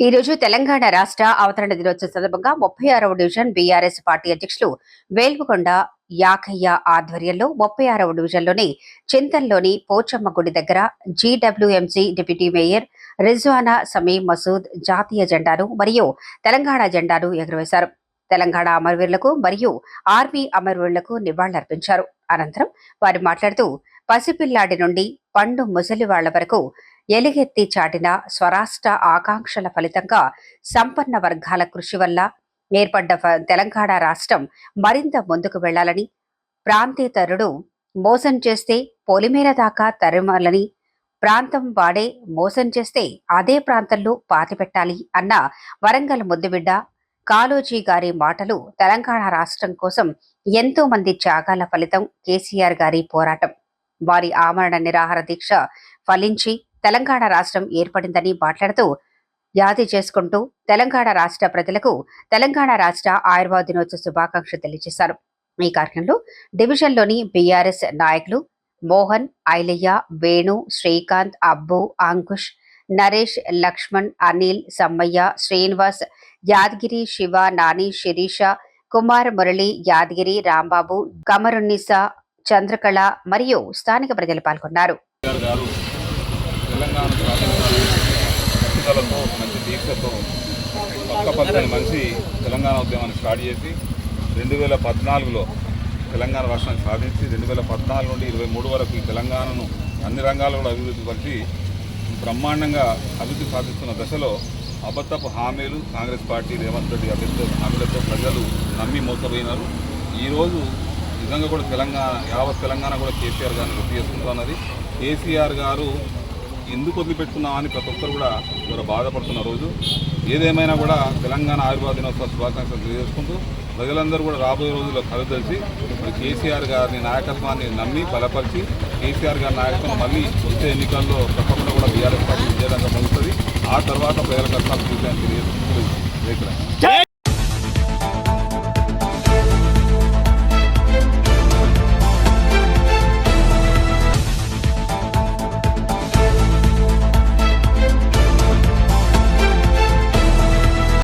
ఈ రోజు తెలంగాణ రాష్ట్ర అవతరణ దినోత్సవ సందర్భంగా ముప్పై ఆరవ డివిజన్ బీఆర్ఎస్ పార్టీ అధ్యక్షులు వేల్పుకొండ యాకయ్య ఆధ్వర్యంలో ముప్పై ఆరవ డివిజన్లోని చింతల్లోని పోచమ్మ గుడి దగ్గర GWMC deputy mayor Rizwana Sameem Masood జాతీయ జెండాను మరియు తెలంగాణ జెండాను ఎగురవేశారు. తెలంగాణ అమరవీరులకు మరియు ఆర్మీ అమరవీరులకు నివాళులర్పించారు. అనంతరం వారు మాట్లాడుతూ పసిపిల్లాడి నుండి పండు ముసలి వాళ్ళ వరకు ఎలుగెత్తి చాటిన స్వరాష్ట్ర ఆకాంక్షల ఫలితంగా సంపన్న వర్గాల కృషి వల్ల ఏర్పడ్డ ఫ- తెలంగాణ రాష్ట్రం మరింత ముందుకు వెళ్ళాలని ప్రాంతేతరుడు మోసం చేస్తే పొలిమేర దాకా తరమాలని ప్రాంతం వాడే మోసం చేస్తే అదే ప్రాంతంలో పాతిపెట్టాలి అన్న వరంగల్ ముద్దుబిడ్డ కాళోజీ గారి మాటలు తెలంగాణ రాష్ట్రం కోసం ఎంతో మంది త్యాగాల ఫలితం కేసీఆర్ గారి పోరాటం. వారి ఆమరణ నిరాహార దీక్ష ఫలించి తెలంగాణ రాష్ట్రం ఏర్పడిందని మాట్లాడుతూ యాది చేసుకుంటూ తెలంగాణ రాష్ట్ర ప్రజలకు తెలంగాణ రాష్ట్ర ఆయుర్వేద దినోత్సవ శుభాకాంక్షలు తెలియజేశారు. ఈ కార్యక్రమంలో డివిజన్లోని బీఆర్ఎస్ నాయకులు మోహన్ ఐలయ్య వేణు శ్రీకాంత్ అబ్బు అంకుష్ నరేష్ లక్ష్మణ్ అనిల్ సమ్మయ్య శ్రీనివాస్ యాదగిరి శివ నాని శిరీష కుమార్ మురళి యాదగిరి రాంబాబు కమరున్నిసా చంద్రకళ మరియు స్థానిక ప్రజలు పాల్గొన్నారు. తెలంగాణ పట్టుదలతో మంచి దీక్షతో పక్క పక్కన మనిషి తెలంగాణ ఉద్యమాన్ని స్టార్ట్ చేసి రెండు వేల పద్నాలుగులో తెలంగాణ రాష్ట్రాన్ని సాధించి రెండు వేల పద్నాలుగు నుండి ఇరవై మూడు వరకు ఈ తెలంగాణను అన్ని రంగాల్లో కూడా అభివృద్ధి పరిచి బ్రహ్మాండంగా అభివృద్ధి సాధిస్తున్న దశలో అబద్ధపు హామీలు కాంగ్రెస్ పార్టీ రేవంత్ రెడ్డి అభ్యర్థి హామీలతో ప్రజలు నమ్మి మోసపోయినారు. ఈరోజు నిజంగా కూడా తెలంగాణ యావత్ తెలంగాణ కూడా కేసీఆర్ గారిని గుర్తు చేసుకుంటున్నది కేసీఆర్ గారు ఎందుకు వదిలిపెట్టుకున్నామని ప్రతి ఒక్కరు కూడా ఇవాళ బాధపడుతున్న రోజు. ఏదేమైనా కూడా తెలంగాణ ఆయుర్వేద దినోత్సవ శుభాకాంక్షలు తెలియజేసుకుంటూ ప్రజలందరూ కూడా రాబోయే రోజుల్లో కలుదలిచి మరి కేసీఆర్ గారిని నాయకత్వాన్ని నమ్మి బలపరిచి కేసీఆర్ గారి నాయకత్వం మళ్ళీ వచ్చే ఎన్నికల్లో తప్పకుండా కూడా బీఆర్ఎస్ పార్టీ విజయరంగం పొందుతుంది ఆ తర్వాత ప్రజల కష్టాలు తీర్చడానికి తెలియజేసుకుంటూ